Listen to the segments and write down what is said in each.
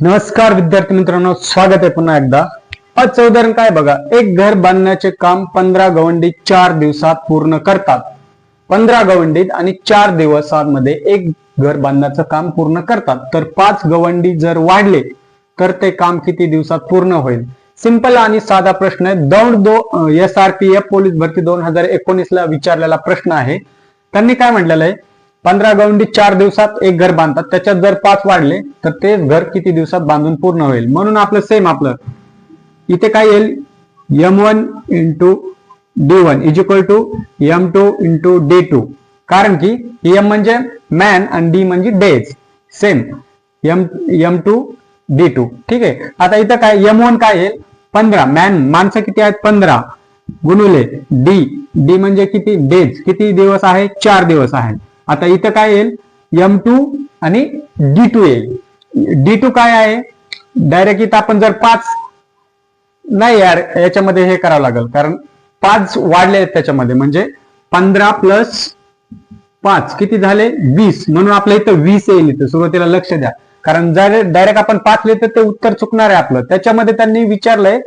नमस्कार विद्यार्थी मित्रांनो स्वागत आहे पुन्हा एकदा. आजचं उदाहरण काय बघा? एक घर बांधण्याचे काम पंधरा गवंडी चार दिवसात पूर्ण करतात. पंधरा गवंडीत आणि चार दिवसांमध्ये एक घर बांधण्याचं काम पूर्ण करतात. तर पाच गवंडी जर वाढले तर ते काम किती दिवसात पूर्ण होईल? सिंपल आणि साधा प्रश्न आहे. दौंड दो S R P F police भरती दोन हजार एकोणीस ला विचारलेला प्रश्न आहे. त्यांनी काय म्हटलेलं आहे? पंधरा गवंडी चार दिवसात एक घर बांधतात. त्याच्यात जर पाच वाढले तर ते घर किती दिवसात बांधून पूर्ण होईल? म्हणून आपलं सेम आपलं. इथे काय येईल? M one into D one is equal to M two into D two कारण की एम म्हणजे मॅन आणि डी म्हणजे days same M M two D two ठीक आहे? आता इथं काय एम वन काय येईल? पंधरा. मॅन माणसं किती आहेत? पंधरा. गुणुले डी डी म्हणजे किती? डेज किती दिवस आहे? चार दिवस आहे. आता इथं काय येईल? एम टू आणि डी टू येईल. डी टू काय आहे? डायरेक्ट इथं आपण जर पाच नाही यार याच्यामध्ये हे करावं लागेल. कारण पाच वाढले आहेत त्याच्यामध्ये. म्हणजे पंधरा प्लस पाच. किती झाले? वीस. म्हणून आपल्या इथं वीस येईल इथं. सुरुवातीला लक्ष द्या. कारण जर डायरेक्ट आपण पाच लिहितो ते उत्तर चुकणार आहे आपलं. त्याच्यामध्ये त्यांनी विचारलंय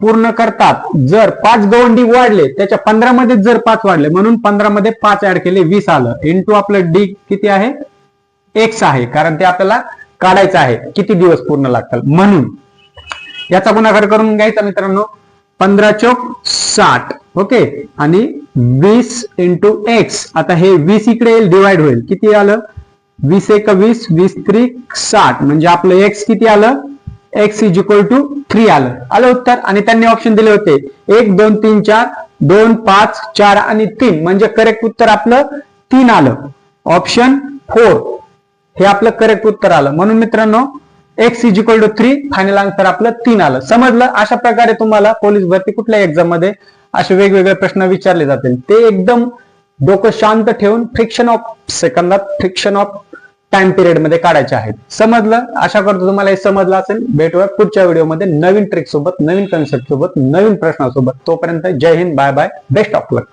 पूर्ण करतात. जर पाच गवंडी वाढले त्याच्या पंधरा मध्ये जर पाच वाढले म्हणून पंधरा मध्ये पाच ऍड केले वीस आलं. इंटू आपलं डी किती आहे? एक्स आहे. कारण ते आपल्याला काढायचं आहे. किती दिवस पूर्ण लागतात? म्हणून. याचा गुणाकार करून घ्यायचा मित्रांनो. पंधरा चौक साठ. ओके? आणि वीस इंटू एक्स आता हे वीस इकडे येईल डिवाइड होईल. किती आलं? वीस एक वीस वीस त्रिक साठ. म्हणजे आपलं एक्स किती आलं? X is equal to three आलं. आलं उत्तर? आणि त्यांनी ऑप्शन दिले होते. एक दोन तीन चार दोन पाच चार आणि तीन. म्हणजे करेक्ट उत्तर आपलं तीन आलं. ऑप्शन फोर हे आपलं करेक्ट उत्तर आलं. म्हणून मित्रांनो X is equal to three final answer आपलं तीन आलं. समजलं? अशा प्रकारे तुम्हाला पोलीस भरती कुठल्या एक्झाममध्ये असे वेगवेगळे प्रश्न विचारले जातील. ते एकदम डोकं शांत ठेवून फ्रिक्शन ऑफ सेकंदात फ्रिक्शन ऑफ टाइम पिरियडमध्ये काढायचे आहेत. समजलं? आशा करतो तुम्हाला हे समजलं असेल. भेटूया पुढच्या व्हिडिओमध्ये नवीन ट्रिक सोबत नवीन कन्सेप्ट सोबत नवीन प्रश्नासोबत. तोपर्यंत Jai Hind bye bye best of luck